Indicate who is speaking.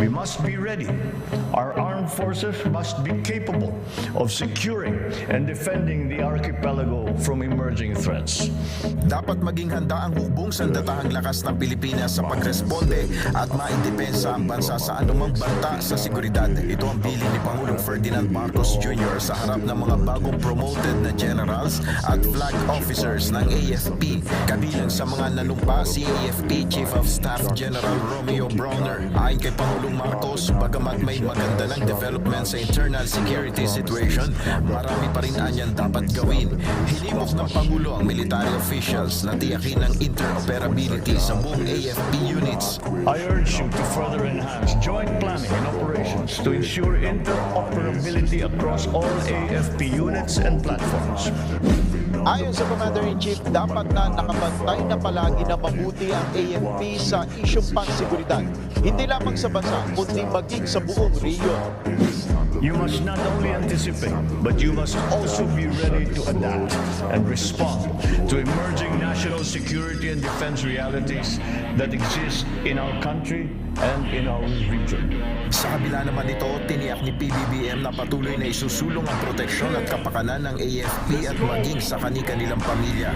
Speaker 1: We must be ready. Our armed forces must be capable of securing and defending the archipelago from emerging threats.
Speaker 2: Dapat maging handa ang hukbong sandatahang lakas ng Pilipinas sa pagresponde at maidepensa ang bansa sa anumang banta sa seguridad. Ito ang bilin ni Pangulong Ferdinand Marcos Jr. sa harap ng mga bagong promoted na generals at flag officers ng AFP. Kabilang sa mga nanumpa si AFP Chief of Staff General Romeo Bronner. Ayon kay Pangulong Marcos, bagamat may maganda ng development sa internal security situation, marami pa rin anyang dapat gawin. Hinimok ng Pangulo ang military officials na tiyakin ang interoperability sa buong AFP units.
Speaker 1: I urge you to further enhance joint planning and operations to ensure interoperability across all AFP units and platforms.
Speaker 3: Ayon sa Commander-in-Chief, dapat na nakabantay na palagi na mabuti ang AFP sa isyong panseguridad. Hindi lamang sa bansa, kundi maging sa buong rehiyon.
Speaker 1: You must not only anticipate, but you must also be ready to adapt and respond to emerging national security and defense realities that exist in our country and in our region.
Speaker 2: Sa kabila naman nito, tiniyak ni PBBM na patuloy na isusulong ang proteksyon at kapakanan ng AFP at maging sa kani-kanilang pamilya.